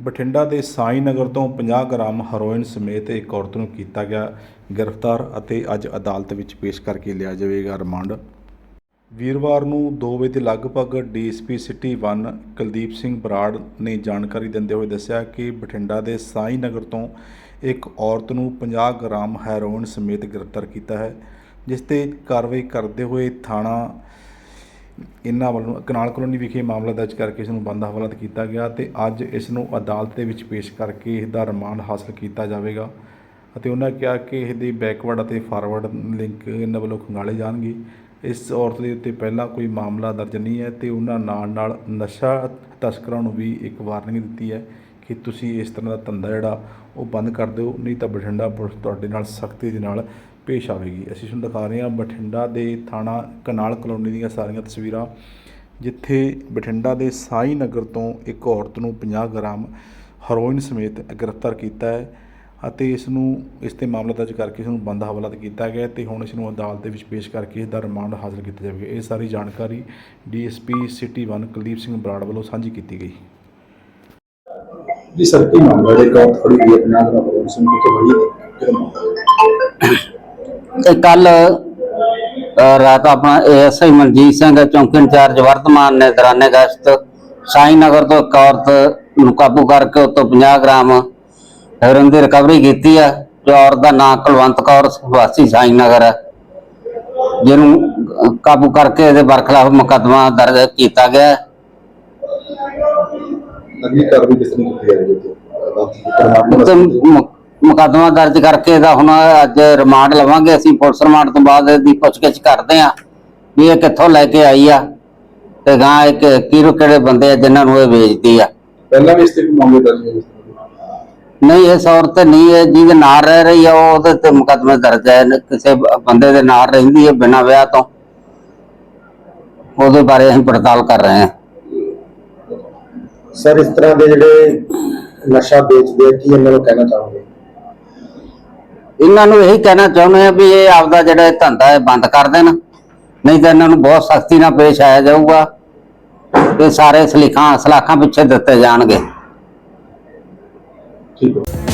ਬਠਿੰਡਾ ਦੇ ਸਾਈ ਨਗਰ ਤੋਂ 50 gram heroin ਸਮੇਤ ਇੱਕ ਔਰਤ ਨੂੰ ਕੀਤਾ ਗਿਆ ਗ੍ਰਿਫਤਾਰ ਅਤੇ ਅੱਜ ਅਦਾਲਤ ਵਿੱਚ ਪੇਸ਼ ਕਰਕੇ ਲਿਆ ਜਾਵੇਗਾ ਰਿਮਾਂਡ। ਵੀਰਵਾਰ ਨੂੰ 2 ਵਜੇ ਦੇ ਲਗਭਗ ਡੀਐਸਪੀ ਸਿਟੀ 1 ਕੁਲਦੀਪ ਸਿੰਘ ਬਰਾੜ ਨੇ ਜਾਣਕਾਰੀ ਦਿੰਦੇ ਹੋਏ ਦੱਸਿਆ ਕਿ ਬਠਿੰਡਾ ਦੇ ਸਾਈ ਨਗਰ ਤੋਂ ਇੱਕ ਔਰਤ ਨੂੰ 50 ਗ੍ਰਾਮ ਹੈਰੋਇਨ ਸਮੇਤ ਗ੍ਰਿਫਤਾਰ ਕੀਤਾ ਹੈ, ਜਿਸ ਤੇ ਕਾਰਵਾਈ ਕਰਦੇ ਹੋਏ ਥਾਣਾ ਇਹਨਾਂ ਵੱਲੋਂ ਕਨਾਲ ਕਲੋਨੀ ਵਿਖੇ ਮਾਮਲਾ ਦਰਜ ਕਰਕੇ ਇਸ ਨੂੰ ਬੰਦ ਹਵਾਲਾਤ ਕੀਤਾ ਗਿਆ ਤੇ ਅੱਜ ਇਸ ਨੂੰ ਅਦਾਲਤ ਦੇ ਵਿੱਚ ਪੇਸ਼ ਕਰਕੇ ਇਸ ਦਾ ਰਿਮਾਂਡ ਹਾਸਲ ਕੀਤਾ ਜਾਵੇਗਾ। ਅਤੇ ਉਹਨਾਂ ਕਿਹਾ ਕਿ ਇਸ ਦੀ ਬੈਕਵਰਡ ਅਤੇ ਫਾਰਵਰਡ ਲਿੰਕ ਇਹਨਾਂ ਵੱਲੋਂ ਖੰਗਾਲੇ ਜਾਣਗੇ। ਇਸ ਔਰਤ ਦੇ ਉੱਤੇ ਪਹਿਲਾਂ ਕੋਈ ਮਾਮਲਾ ਦਰਜ ਨਹੀਂ ਹੈ ਤੇ ਉਹਨਾਂ ਨਾਲ ਨਾਲ ਨਸ਼ਾ ਤਸਕਰਾਂ ਨੂੰ ਵੀ ਇੱਕ ਵਾਰਨਿੰਗ ਦਿੱਤੀ ਹੈ ਕਿ ਤੁਸੀਂ ਇਸ ਤਰ੍ਹਾਂ ਦਾ ਧੰਦਾ ਜਿਹੜਾ ਉਹ ਬੰਦ ਕਰ ਦਿਓ, ਨਹੀਂ ਤਾਂ ਬਠਿੰਡਾ ਪੁਲਿਸ ਤੁਹਾਡੇ ਨਾਲ ਸਖਤੀ ਦੇ ਨਾਲ ਪੇਸ਼ ਆਵੇਗੀ। ਅਸੀਂ ਤੁਹਾਨੂੰ ਦਿਖਾ ਰਹੇ ਹਾਂ ਬਠਿੰਡਾ ਦੇ ਥਾਣਾ ਕਨਾਲ ਕਲੋਨੀ ਦੀਆਂ ਸਾਰੀਆਂ ਤਸਵੀਰਾਂ, ਜਿੱਥੇ ਬਠਿੰਡਾ ਦੇ ਸਾਈ ਨਗਰ ਤੋਂ ਇੱਕ ਔਰਤ ਨੂੰ 50 ਗ੍ਰਾਮ ਹੈਰੋਇਨ ਸਮੇਤ ਗ੍ਰਿਫਤਾਰ ਕੀਤਾ ਹੈ ਅਤੇ ਇਸ ਨੂੰ, ਇਸ ਤੇ ਮਾਮਲਾ ਦਰਜ ਕਰਕੇ ਇਸ ਨੂੰ ਬੰਦ ਹਵਾਲਾਤ ਕੀਤਾ ਗਿਆ ਹੈ ਤੇ ਹੁਣ ਇਸ ਨੂੰ ਅਦਾਲਤ ਦੇ ਵਿੱਚ ਪੇਸ਼ ਕਰਕੇ ਇਸ ਦਾ ਰਿਮਾਂਡ ਹਾਸਲ ਕੀਤਾ ਜਾਵੇਗਾ। ਇਹ ਸਾਰੀ ਜਾਣਕਾਰੀ ਡੀਐਸਪੀ ਸਿਟੀ 1 ਕੁਲਦੀਪ ਸਿੰਘ ਬਰਾੜ ਵੱਲੋਂ ਸਾਂਝੀ ਕੀਤੀ ਗਈ। ਜੀ ਸਰ, ਕੀ ਮਾਮਲਾ ਹੈ? ਕੌਣ ਫੜੀ ਗਈ ਹੈ ਪੰਜਾਬ ਦਾ ਪ੍ਰੋਡਕਸ਼ਨ ਕਿਤੇ ਕੱਲ ਰਾਤ ਆਪਣਾ ਐਸਆਈ ਮਨਜੀਤ ਸਿੰਘ ਚੌਂਕੀ ਇੰਚਾਰਜ ਵਰਤਮਾਨ ਨੇ ਦੌਰਾਨੇ ਗਸ਼ਤ ਸਾਈ ਨਗਰ ਤੋਂ ਇੱਕ ਔਰਤ ਨੂੰ ਕਾਬੂ ਕਰਕੇ ਉਤੋਂ 50 ਗ੍ਰਾਮ ਹੈਰੋਇਨ ਦੀ ਰਿਕਵਰੀ ਕੀਤੀ ਹੈ ਜੋ ਔਰਤ ਦਾ ਨਾਂ ਕੁਲਵੰਤ ਕੌਰ ਵਾਸੀ ਸਾਈ ਨਗਰ ਹੈ ਜਿਹਨੂੰ ਕਾਬੂ ਕਰਕੇ ਇਹਦੇ ਬਰਖਲਾਫ ਮੁਕੱਦਮਾ ਦਰਜ ਕੀਤਾ ਗਿਆ। ਅਗਲੀ ਕਾਰਵਾਈ ਕਿਸ ਤਰ੍ਹਾਂ ਕੀਤੀ ਜਾ ਰਹੀ ਹੈ ਮੁਕੱਦਮਾ ਦਰਜ ਕਰਕੇ ਇਹਦਾ ਹੁਣ ਅੱਜ ਰਿਮਾਂਡ ਲਵਾਂਗੇ। ਅਸੀਂ ਪੁਲਿਸ ਰਿਮਾਂਡ ਤੋਂ ਬਾਅਦ ਇਹਦੀ ਪੁੱਛਗਿੱਛ ਕਰਦੇ ਆ ਵੀ ਇਹ ਕਿੱਥੋਂ ਲੈ ਕੇ ਆਈ ਆ ਤੇ ਗਾਂ ਇੱਕ ਕਿਹੜੇ ਕਿਹੜੇ ਬੰਦੇ ਆ ਜਿਨ੍ਹਾਂ ਨੂੰ ਇਹ ਵੇਚਦੀ ਆ। ਪਹਿਲਾਂ ਵੀ ਇਸ ਤੇ ਕੋਈ ਮਾਮਲੇ ਦਰਜ ਹੈ ਇਸ ਤਰ੍ਹਾਂ ਦੇ? ਨਹੀਂ ਇਸ ਔਰਤ ਨਹੀਂ ਹੈ ਜਿਹਦੇ ਨਾਲ ਰਹਿ ਰਹੀ ਆ ਉਹ ਉਹਦੇ ਤੇ ਮੁਕੱਦਮਾ ਦਰਜ ਹੈ ਨ- ਕਿਸੇ ਬ- ਬੰਦੇ ਦੇ ਨਾਲ ਰਹਿੰਦੀ ਹੈ ਬਿਨਾਂ ਵਿਆਹ ਤੋਂ। ਉਹਦੇ ਬਾਰੇ ਅਸੀਂ ਪੜਤਾਲ ਕਰ ਰਹੇ ਹਾਂ। ਸਰ ਇਸ ਤਰ੍ਹਾਂ ਦੇ ਜਿਹੜੇ ਨਸ਼ਾ ਵੇਚਦੇ ਆ ਕੀ ਇਹਨਾਂ ਨੂੰ ਕਹਿਣਾ ਚਾਹੋਗੇ? ਇਹਨਾਂ ਨੂੰ ਇਹੀ ਕਹਿਣਾ ਚਾਹੁੰਦੇ ਆ ਵੀ ਇਹ ਆਪਦਾ ਜਿਹੜਾ ਇਹ ਧੰਦਾ ਹੈ ਬੰਦ ਕਰ ਦੇਣ। ਨਹੀਂ ਤਾਂ ਇਹਨਾਂ ਨੂੰ ਬਹੁਤ ਸਖਤੀ ਨਾਲ ਪੇਸ਼ ਆਇਆ ਜਾਊਗਾ ਇਹ ਸਾਰੇ ਸਲੀਖਾਂ ਸਲਾਖਾਂ ਪਿੱਛੇ ਦਿੱਤੇ ਜਾਣਗੇ। ਠੀਕ ਹੈ।